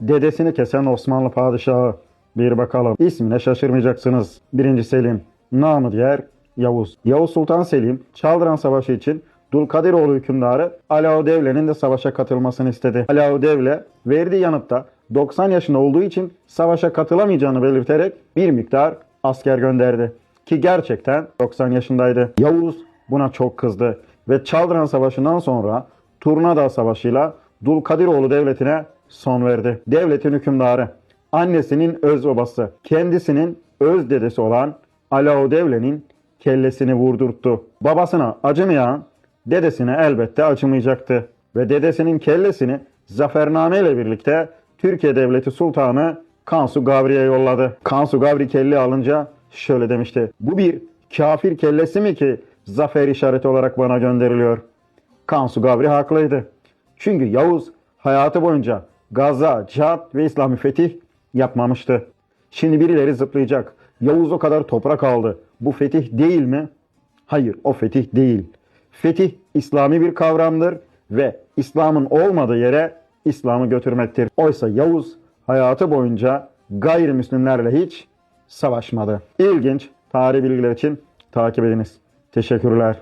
dedesini kesen Osmanlı padişahı. Bir bakalım. İsmine şaşırmayacaksınız. 1. Selim. Namı diğer Yavuz. Yavuz Sultan Selim, Çaldıran Savaşı için Dulkadiroğlu hükümdarı Alaudevle'nin de savaşa katılmasını istedi. Alaudevle verdiği yanıtta 90 yaşında olduğu için savaşa katılamayacağını belirterek bir miktar asker gönderdi. Ki gerçekten 90 yaşındaydı. Yavuz buna çok kızdı ve Çaldıran Savaşı'ndan sonra Turnadağ Savaşı'yla Dulkadiroğlu devletine son verdi. Devletin hükümdarı, annesinin öz babası, kendisinin öz dedesi olan Alaudevle'nin kellesini vurdurttu. Babasına acımayan dedesine elbette acımayacaktı. Ve dedesinin kellesini zafername ile birlikte Türkiye Devleti Sultanı Kansu Gavri'ye yolladı. Kansu Gavri kelli alınca şöyle demişti. Bu bir kafir kellesi mi ki zafer işareti olarak bana gönderiliyor? Kansu Gavri haklıydı. Çünkü Yavuz hayatı boyunca gaza, cihat ve İslami fetih yapmamıştı. Şimdi birileri zıplayacak. Yavuz o kadar toprak aldı. Bu fetih değil mi? Hayır, o fetih değil. Fetih İslami bir kavramdır ve İslam'ın olmadığı yere İslam'ı götürmektir. Oysa Yavuz hayatı boyunca gayrimüslimlerle hiç savaşmadı. İlginç tarih bilgiler için takip ediniz. Teşekkürler.